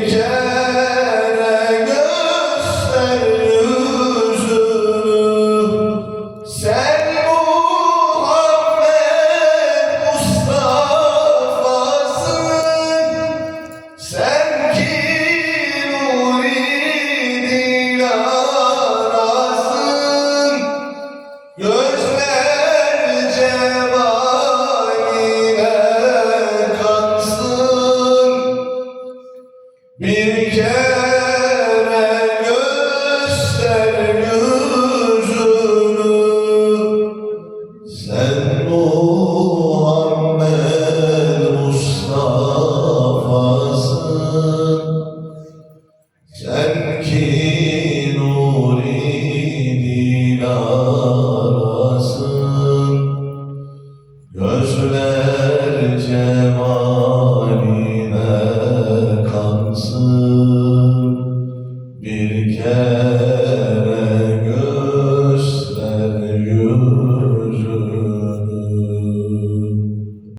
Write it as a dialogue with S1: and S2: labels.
S1: nature. Me. Kansın Bir kere